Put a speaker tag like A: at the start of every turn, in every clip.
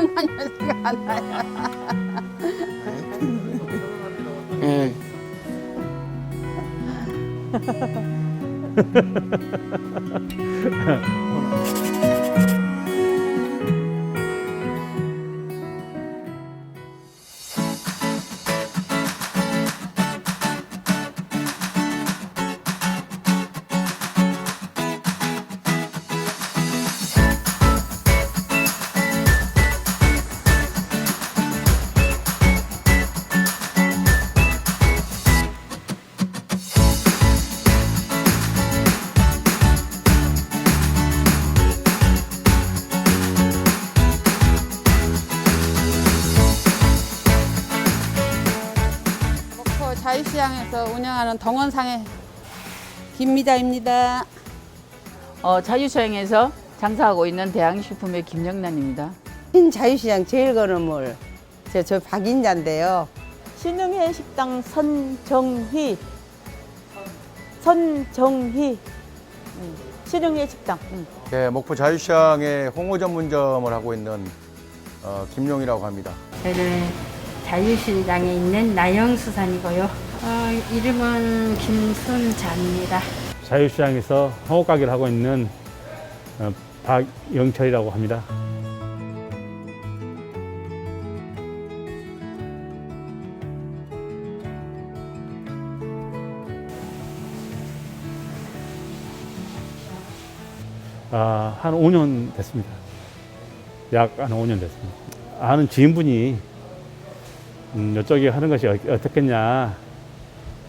A: 기억나는 생각 안 나요.
B: 예.
A: 운영하는 동원상의 김미자입니다.
C: 어, 자유시장에서 장사하고 있는 대양식품의 김영란입니다.
A: 흰 자유시장 제일 건어물. 저, 저 박인자인데요.
D: 신흥회 식당 선정희 선정희 음, 신흥회 식당 음.
E: 네, 목포 자유시장의 홍어 전문점을 하고 있는 어, 김용이라고 합니다.
F: 저는 자유시장에 있는 나영수산이고요. 어, 이름은 김순자입니다.
G: 자유시장에서 홍어 가게를 하고 있는 어, 박영철이라고 합니다. 아, 한 5년 됐습니다. 약 한 5년 됐습니다. 아는 지인분이 음, 이쪽에 하는 것이 어- 어떻겠냐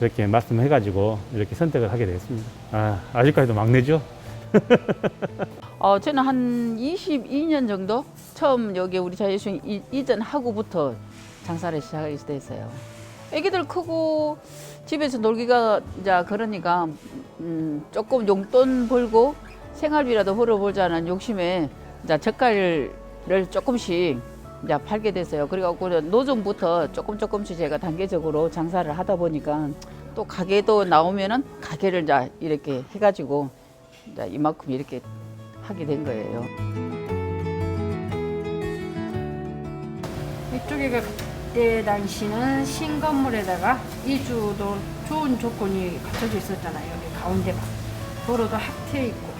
G: 이렇게 말씀해가지고 이렇게 선택을 하게 됐습니다. 아, 아직까지도 막내죠.
C: 어, 저는 한 22년 정도 처음 여기 우리 자유시장 이- 이전하고부터 장사를 시작하게 됐어요. 애기들 크고 집에서 놀기가 이제 그러니까 음, 조금 용돈 벌고 생활비라도 벌어보자는 욕심에 이제 젓갈을 조금씩 이제 팔게 됐어요. 그래갖고 노점부터 조금 조금씩 제가 단계적으로 장사를 하다 보니까 또 가게도 나오면은 가게를 이제 이렇게 해가지고 이제 이만큼 이렇게 하게 된 거예요.
F: 이쪽에 그때 당시는 신건물에다가 이주도 좋은 조건이 갖춰져 있었잖아요. 여기 가운데 막 도로도 확트해 있고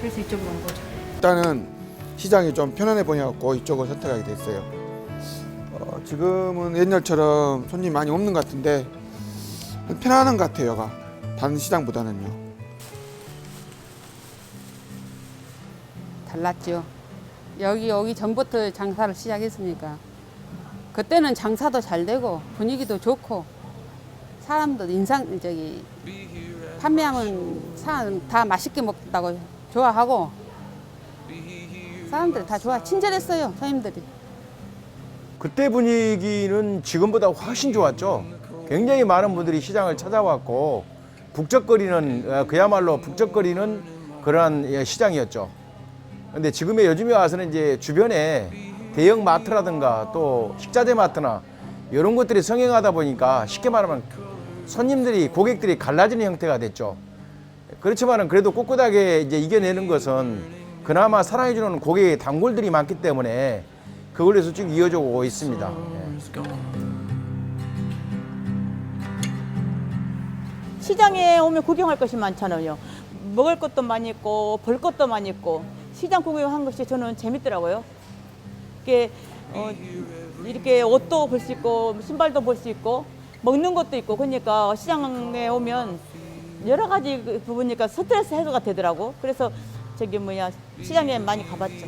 F: 그래서 이쪽으로 온 거죠.
B: 일단은 시장이 좀 편안해 보여갖고 이쪽을 선택하게 됐어요. 어, 지금은 옛날처럼 손님 많이 없는 것 같은데 편안한 것 같아요. 가 다른 시장보다는요.
A: 달랐죠. 여기 오기 전부터 장사를 시작했으니까 그때는 장사도 잘 되고 분위기도 좋고 사람도 인상 저기 판매하면 사람 다 맛있게 먹다고 좋아하고 사람들 다 좋아 친절했어요 손님들이.
E: 그때 분위기는 지금보다 훨씬 좋았죠. 굉장히 많은 분들이 시장을 찾아왔고 북적거리는 어, 그야말로 북적거리는 그러한 예, 시장이었죠. 근데 지금의 요즘에 와서는 이제 주변에 대형 마트라든가 또 식자재 마트나 이런 것들이 성행하다 보니까 쉽게 말하면 손님들이 고객들이 갈라지는 형태가 됐죠. 그렇지만은 그래도 꿋꿋하게 이제 이겨내는 것은 그나마 사랑해주는 고객의 단골들이 많기 때문에 그걸로 해서 쭉 이어져 오고 있습니다. 예.
D: 시장에 오면 구경할 것이 많잖아요. 먹을 것도 많이 있고 볼 것도 많이 있고 시장 구경한 것이 저는 재밌더라고요. 이게 어, 이렇게 옷도 볼 수 있고 신발도 볼 수 있고 먹는 것도 있고 그러니까 시장에 오면 여러 가지 그 부분이니까 스트레스 해소가 되더라고. 그래서 저기 뭐야 시장에 많이 가봤죠.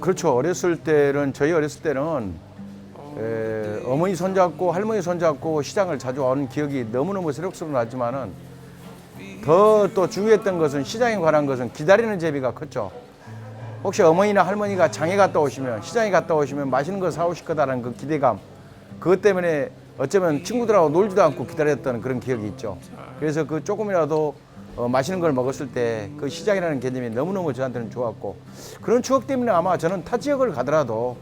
E: 그렇죠. 어렸을 때는 저희 어렸을 때는 에, 어머니 손잡고 할머니 손잡고 시장을 자주 오는 기억이 너무너무 새록새록 나지만은 더 또 중요했던 것은 시장에 관한 것은 기다리는 재미가 컸죠. 혹시 어머니나 할머니가 장에 갔다 오시면 시장에 갔다 오시면 맛있는 거 사오실 거다라는 그 기대감 그것 때문에 어쩌면 친구들하고 놀지도 않고 기다렸던 그런 기억이 있죠. 그래서 그 조금이라도 어, 맛있는 걸 먹었을 때 그 시장이라는 개념이 너무너무 저한테는 좋았고 그런 추억 때문에 아마 저는 타 지역을 가더라도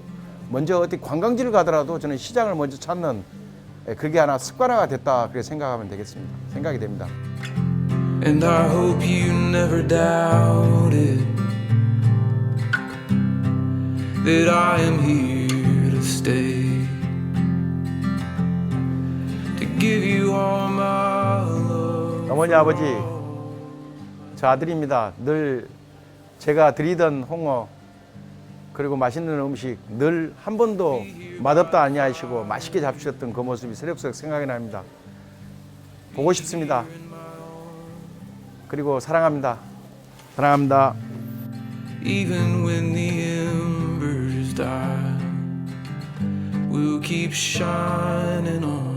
E: 먼저 어디 관광지를 가더라도 저는 시장을 먼저 찾는 예, 그게 하나 습관화가 됐다 그렇게 생각하면 되겠습니다. 생각이 됩니다.
H: And I hope you never doubt it. that I am here to stay. To give you all my love.
E: 어머니 아버지 저 아들입니다. 늘 제가 드리던 홍어 그리고 맛있는 음식 늘 한 번도 맛없다 아니하시고 맛있게 잡수셨던 그 모습이 새록새록 생각이 납니다. 보고 싶습니다. 그리고 사랑합니다. 사랑합니다.
H: Even when the embers die, we'll keep shining on.